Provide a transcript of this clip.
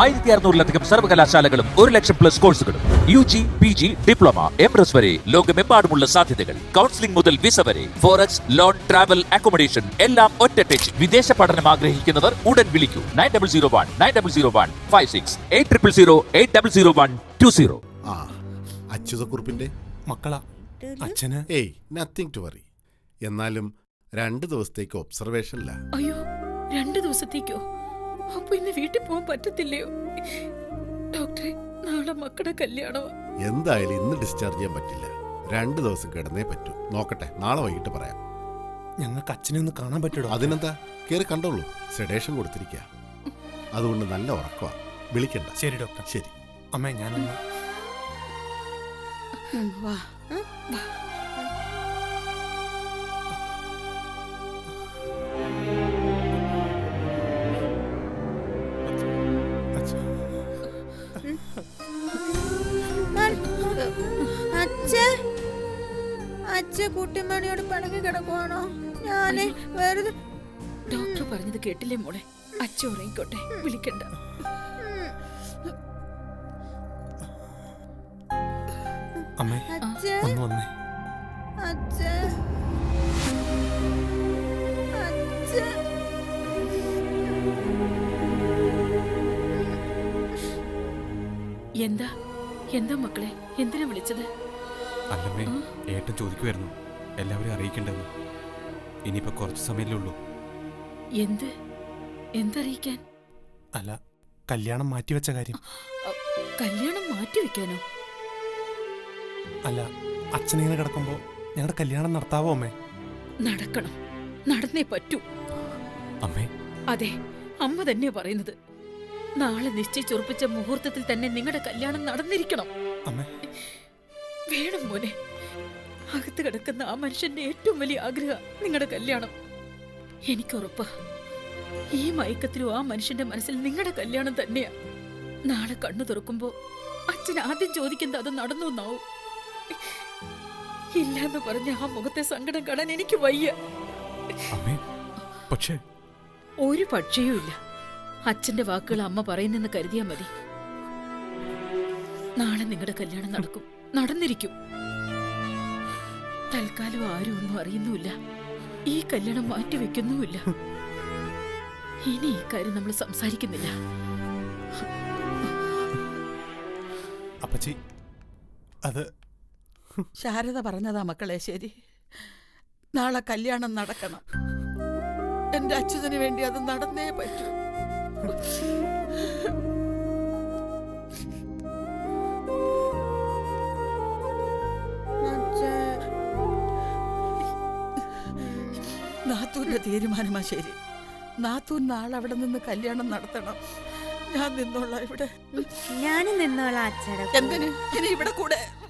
ആയിരത്തി അറുന്നൂറിലധികം സർവകലാശാലകളും ഒരു ലക്ഷം പ്ലസ് കോഴ്സുകളും U G P G diploma M S വരെ ലോകമെമ്പാടുമുള്ള സാധ്യതകൾ. കൗൺസിലിംഗ് മുതൽ വിസ വരെ ഫോറക്സ് ലോൺ ട്രാവൽ അക്കോമഡേഷൻ എല്ലാം ഒറ്റ ടച്ച് വിദേശ പഠനം ആഗ്രഹിക്കുന്നവർ ഉടൻ വിളിക്കൂ. Nine double zero one nine double zero one five six eight triple zero eight double zero one two zero. ആ അച്യുതക്കുറിപ്പിന്റെ മക്കളാ. അച്ഛന് ഏയ് നത്തിങ് ടു വറി എന്നാലും രണ്ട് ദിവസത്തേക്ക് ഒബ്സർവേഷനില്ല അയ്യോ രണ്ട് ദിവസത്തേക്കോ? അപ്പൊ ഇന്ന് വീട്ടിൽ പോകാൻ പറ്റത്തില്ലയോ? ഡോക്ടറെ നാളെ മക്കളുടെ കല്യാണോ എന്തായാലും ഇന്ന് ഡിസ്ചാർജ് ചെയ്യാൻ പറ്റില്ല. രണ്ട് ദിവസം കിടന്നേ പറ്റൂ. നോക്കട്ടെ നാളെ വൈകിട്ട് പറയാം. ഞങ്ങൾക്ക് അച്ഛനെ ഒന്ന് കാണാൻ പറ്റുമോ അതിനെന്താ? കയറി കണ്ടോളൂ. സെഡേഷൻ കൊടുത്തിരിക്കുക അതുകൊണ്ട് നല്ല ഉറക്കമാ വിളിക്കണ്ട. ശരി ഡോക്ടർ ശരി. അമ്മേ ഞാനൊന്ന് വാ. അച്ഛ അച്ഛ കുട്ടിമണിയോട് പണങ്ങി കിടക്കുവാണോ? ഞാൻ വെറുതെ ഡോക്ടർ പറഞ്ഞത് കേട്ടില്ലേ മോളെ? അച്ഛ ഉറങ്ങിക്കോട്ടെ വിളിക്കണ്ട. അമ്മേ അച്ഛ. ഒന്ന് വന്നേ. അച്ഛ. അച്ഛ. എന്താ? എന്താ മക്കളെ? എന്തിനാ വിളിച്ചത്? അല്ലമ്മേ ഏട്ടൻ ചോദിക്കുമായിരുന്നു എല്ലാവരും അറിയിക്കണ്ടെന്ന്. ഇനിയിപ്പോ കുറച്ച് സമയമല്ലേ ഉള്ളൂ. എന്ത്? എന്തറിയിക്കാൻ? അല്ല കല്യാണം മാറ്റിവെച്ച കാര്യം. കല്യാണം മാറ്റിവെക്കാനോ? അല്ല അച്ഛനിങ്ങനെ കിടക്കുമ്പോ ഞങ്ങളുടെ കല്യാണം നടത്താവോ അമ്മേ? നടക്കണം. നടന്നേ പറ്റൂ. അമ്മേ. അതെ അമ്മ തന്നെ പറയുന്നത്. നാളെ നിശ്ചയിച്ചുറപ്പിച്ച മുഹൂർത്തത്തിൽ തന്നെ നിങ്ങളുടെ കല്യാണം നടന്നിരിക്കണം. അമ്മേ. വേണം മോനെ. അകത്ത് കിടക്കുന്ന ആ മനുഷ്യന്റെ ഏറ്റവും വലിയ ആഗ്രഹം നിങ്ങളുടെ കല്യാണം. എനിക്കുറപ്പാ ഈ മയക്കത്തിലും ആ മനുഷ്യന്റെ മനസ്സിൽ നിങ്ങളുടെ കല്യാണം തന്നെയാ. നാളെ കണ്ണു തുറക്കുമ്പോ അച്ഛൻ ആദ്യം ചോദിക്കുന്നത് അത് നടന്നു എന്നാവും. ഇല്ലാന്ന് പറഞ്ഞ ആ മുഖത്തെ സങ്കടം കാണാൻ എനിക്ക് വയ്യ. പക്ഷേ. ഒരു പക്ഷയും ഇല്ല. അച്ഛന്റെ വാക്കുകൾ അമ്മ പറയുന്നെന്ന് കരുതിയാ മതി. നാളെ നിങ്ങളുടെ കല്യാണം നടക്കും. നടന്നിരിക്കും. തൽക്കാലം ആരും ഒന്നും അറിയുന്നുമില്ല. ഈ കല്യാണം മാറ്റിവെക്കുന്നുമില്ല. ഇനി ഈ കാര്യം നമ്മൾ സംസാരിക്കുന്നില്ല. അപ്പച്ചി അത് ശാരദ പറഞ്ഞതാ മക്കളെ ശരി. നാളെ കല്യാണം നടക്കണം. എന്റെ അച്യുതന് വേണ്ടി അത് നടന്നേ പറ്റൂ. നാത്തൂന്റെ തീരുമാനമാ ശരി. നാത്തൂൻ നാളെ അവിടെ നിന്ന് കല്യാണം നടത്തണം. ഞാൻ നിന്നോളാം ഇവിടെ. ഞാനും നിന്നോളാം അച്ഛൻ എന്തിനു? ഇനി ഇവിടെ കൂടെ.